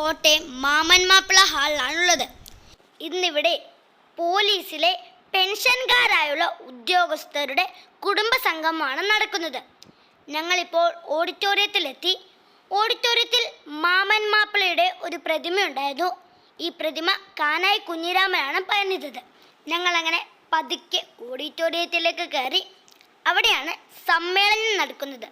കോട്ടയം മാമൻ മാപ്പിള ഹാളിലാണുള്ളത്. ഇന്നിവിടെ പോലീസിലെ പെൻഷൻകാരായുള്ള ഉദ്യോഗസ്ഥരുടെ കുടുംബ സംഗമമാണ് നടക്കുന്നത്. ഞങ്ങളിപ്പോൾ ഓഡിറ്റോറിയത്തിലെത്തി. ഓഡിറ്റോറിയത്തിൽ മാമൻ മാപ്പിളയുടെ ഒരു പ്രതിമയുണ്ടായിരുന്നു. ഈ പ്രതിമ കാനായി കുഞ്ഞിരാമനാണ് പണിതത്. ഞങ്ങളങ്ങനെ പതുക്കെ ഓഡിറ്റോറിയത്തിലേക്ക് കയറി അവിടെയാണ് സമ്മേളനം നടക്കുന്നത്.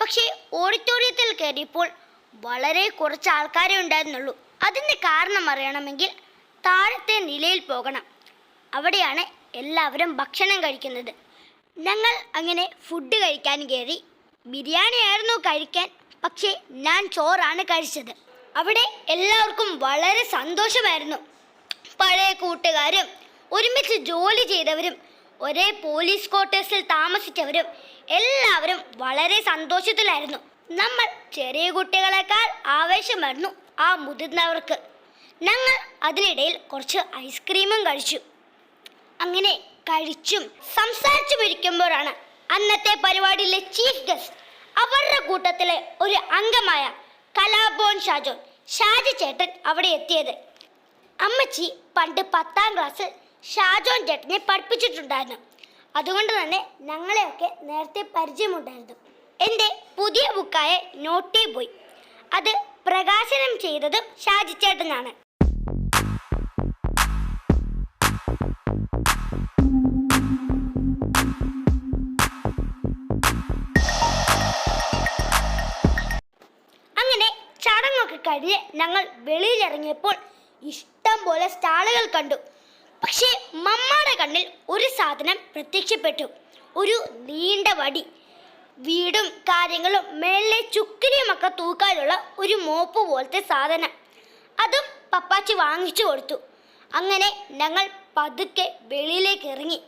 പക്ഷേ ഓഡിറ്റോറിയത്തിൽ കയറിയപ്പോൾ വളരെ കുറച്ച് ആൾക്കാരെ ഉണ്ടായിരുന്നുള്ളൂ. അതിന്റെ കാരണം അറിയണമെങ്കിൽ താഴത്തെ നിലയിൽ പോകണം. അവിടെയാണ് എല്ലാവരും ഭക്ഷണം കഴിക്കുന്നത്. ഞങ്ങൾ അങ്ങനെ ഫുഡ് കഴിക്കാൻ കയറി. ബിരിയാണി ആയിരുന്നു കഴിക്കാൻ പക്ഷേ ഞാൻ ചോറാണ് കഴിച്ചത്. അവിടെ എല്ലാവർക്കും വളരെ സന്തോഷമായിരുന്നു. പഴയ കൂട്ടുകാരും ഒരുമിച്ച് ജോലി ചെയ്തവരും ഒരേ പോലീസ് ക്വാർട്ടേഴ്സിൽ താമസിച്ചവരും എല്ലാവരും വളരെ സന്തോഷത്തിലായിരുന്നു. നമ്മൾ ചെറിയ കുട്ടികളെക്കാൾ ആവേശമായിരുന്നു ആ മുതിർന്നവർക്ക്. ഞങ്ങൾ അതിനിടയിൽ കുറച്ച് ഐസ്ക്രീമും കഴിച്ചു. അങ്ങനെ കഴിച്ചും സംസാരിച്ചും ഇരിക്കുമ്പോഴാണ് അന്നത്തെ പരിപാടിയിലെ ചീഫ് ഗസ്റ്റ് അവരുടെ കൂട്ടത്തിലെ ഒരു അംഗമായ കലാഭോൻ ഷാജോൻ ഷാജി ചേട്ടൻ അവിടെ എത്തിയത്. അമ്മച്ചി പണ്ട് പത്താം ക്ലാസ്സിൽ ഷാജോൻ ചേട്ടനെ പഠിപ്പിച്ചിട്ടുണ്ടായിരുന്നു. അതുകൊണ്ട് തന്നെ ഞങ്ങളെയൊക്കെ നേരത്തെ പരിചയമുണ്ടായിരുന്നു. പുതിയ ബുക്കായ നോട്ടി ബോയ്. അത് പ്രകാശനം ചെയ്തത് ഷാജി ചേട്ടനാണ്. അങ്ങനെ ചടങ്ങൊക്കെ കഴിഞ്ഞ് ഞങ്ങൾ വെളിയിലിറങ്ങിയപ്പോൾ ഇഷ്ടം പോലെ സ്റ്റാളുകൾ കണ്ടു. പക്ഷേ മമ്മയുടെ കണ്ണിൽ ഒരു സാധനം പ്രത്യക്ഷപ്പെട്ടു. ഒരു നീണ്ട വടി. വീടും കാര്യങ്ങളും മേളിലെ ചുക്കിരിയുമൊക്കെ തൂക്കാനുള്ള ഒരു മോപ്പ് പോലത്തെ സാധനം. അതും പപ്പാച്ചി വാങ്ങിച്ചു കൊടുത്തു. അങ്ങനെ ഞങ്ങൾ പതുക്കെ വെളിയിലേക്ക് ഇറങ്ങി.